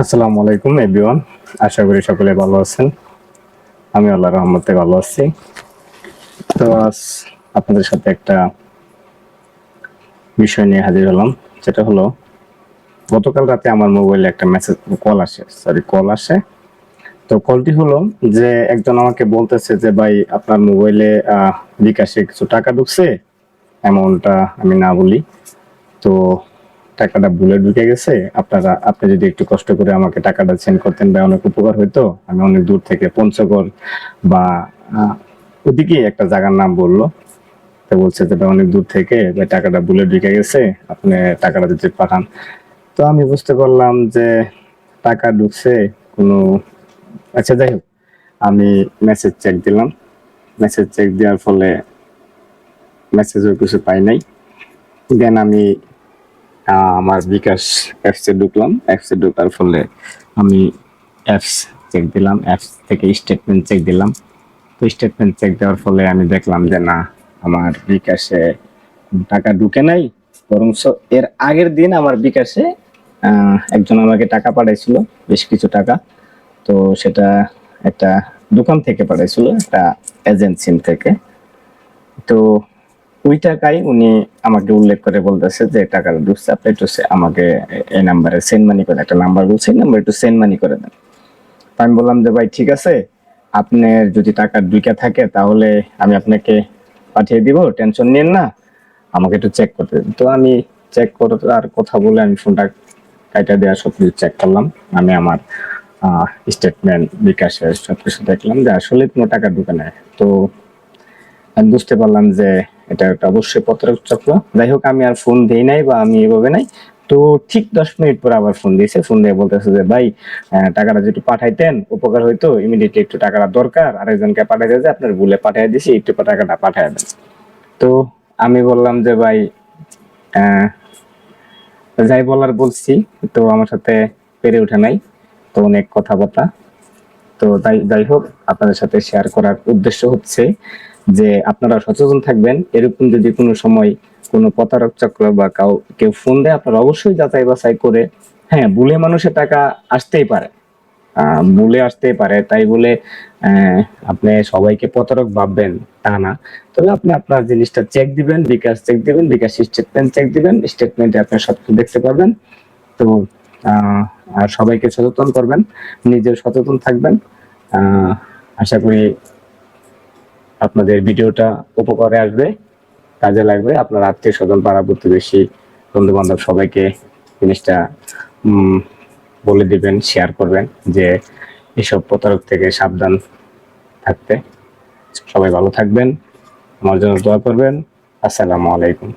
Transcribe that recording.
আসসালামু আলাইকুম, এভরিওয়ান। আশা করি সকলে ভালো আছেন। আমি আল্লাহর রহমতে ভালো আছি। তো আজ আপনাদের সাথে একটা বিষয় নিয়ে হাজির হলাম, যেটা হলো, গতকাল রাতে আমার মোবাইলে একটা মেসেজ কল আসে সরি কল আসে। তো কলটি হলো যে, একজন আমাকে বলতেছে যে, ভাই, আপনার মোবাইলে বিকাশে কিছু টাকা ঢুকছে অ্যামাউন্টটা আমি না বলি। তো টাকাটা ভুলে ঢুকে গেছে, আপনারা, আপনি যদি একটু কষ্ট করে আমাকে টাকাটা সেন্ড করতেন বা অনেক উপকার হইতো। আমি অনেক দূর থেকে পঞ্চগড় বা ওদিকে একটা জায়গার নাম বলল। তো বলছে যে অনেক দূর থেকে টাকাটা ভুলে ঢুকে গেছে, আপনি টাকাটা যদি পাঠান। তো আমি বুঝতে পারলাম যে টাকা ঢুকছে কোনো আচ্ছা যাই হোক, আমি মেসেজ চেক দিলাম। মেসেজ চেক দেওয়ার ফলে মেসেজও কিছু পাই নাই। দেন আমি আমার বিকাশ অ্যাপসে ঢুকলাম। অ্যাপসে ঢোকার ফলে আমি অ্যাপস চেক দিলাম অ্যাপস থেকে স্টেটমেন্ট চেক দিলাম। তো স্টেটমেন্ট চেক দেওয়ার ফলে আমি দেখলাম যে না, আমার বিকাশে টাকা ঢুকে নাই। বরং এর আগের দিন আমার বিকাশে একজন আমাকে টাকা পাঠাইছিল, বেশ কিছু টাকা। তো সেটা একটা দোকান থেকে পাঠাইছিল, একটা এজেন্ট সিম থেকে। তো ওই টাকাই উনি আমাকে উল্লেখ করে বলতেছে যে টাকাটা ঢুকছে আপনি একটু আমাকে এই নাম্বারে সেন্ড মানি করে, একটা নাম্বার বলছে, এই নাম্বার একটু সেন্ড মানি করে দেন। আমি বললাম যে, ভাই, ঠিক আছে, আপনার যদি টাকা ঢুকে থাকে, তাহলে আমি আপনাকে পাঠিয়ে দিব, টেনশন নিন না, আমাকে একটু চেক করতে তো আমি চেক করার কথা বলে আমি ফোনটা কাইটা দেওয়া সব কিছু চেক করলাম। আমি আমার স্টেটমেন্ট বিকাশের সবকিছু দেখলাম যে, আসলে কোনো টাকা ঢুকে নেয় তো আমি বুঝতে পারলাম যে এটা একটা অবশ্যই প্রতারক চক্র যাই হোক আমি আর ফোন দেই নাই বা আমি এভাবে নাই। তো ঠিক দশ মিনিট পর আবার ফোন দিয়েছে। ফোন দিয়ে বলতেছে যে, ভাই টাকাটা যেটু পাঠাইতেন, উপকার হইতো ইমিডিয়েটলি একটু টাকাটা দরকার। আরেকজনকে পাঠাইতে যে, আপনার ভুলে পাঠিয়ে দিছি, একটু টাকাটা পাঠিয়ে দেন। তো আমি বললাম যে, ভাই যাই বলার বলছি, তো আমার সাথে পেরে ওঠে নাই। তো অনেক কথাবার্তা। তো তাই যাই হোক, আপনাদের সাথে শেয়ার করার উদ্দেশ্য হচ্ছে যে আপনারা সচেতন থাকবেন। এরকম যদি কোনো সময় কোনো প্রতারক চক্র বা কাউ, কেউ ফোন দেয়, আপনারা অবশ্যই যাচাই বাছাই করে হ্যাঁ ভুলে মানুষের টাকা আসতেই পারে। ভুলে আসতেই পারে। তাই বলে আপনি সবাইকে প্রতারক ভাববেন তা না। তবে আপনি আপনার জিনিসটা চেক দিবেন, বিকাশ চেক দিবেন, বিকাশ স্টেটমেন্ট চেক দিবেন স্টেটমেন্টে আপনি সবকিছু দেখতে পারবেন। তো আর সবাইকে সচেতন করবেন নিজের সচেতন থাকবেন। আশা করি আপনাদের ভিডিওটা উপকারে আসবে, কাজে লাগবে। আপনার আত্মীয় স্বজন, পাড়া প্রতিবেশী বন্ধু বান্ধব সবাইকে জিনিসটা বলে দিবেন শেয়ার করবেন যে এসব প্রতারক থেকে সাবধান থাকতে। সবাই ভালো থাকবেন, আমার জন্য দোয়া করবেন। আসসালামু আলাইকুম।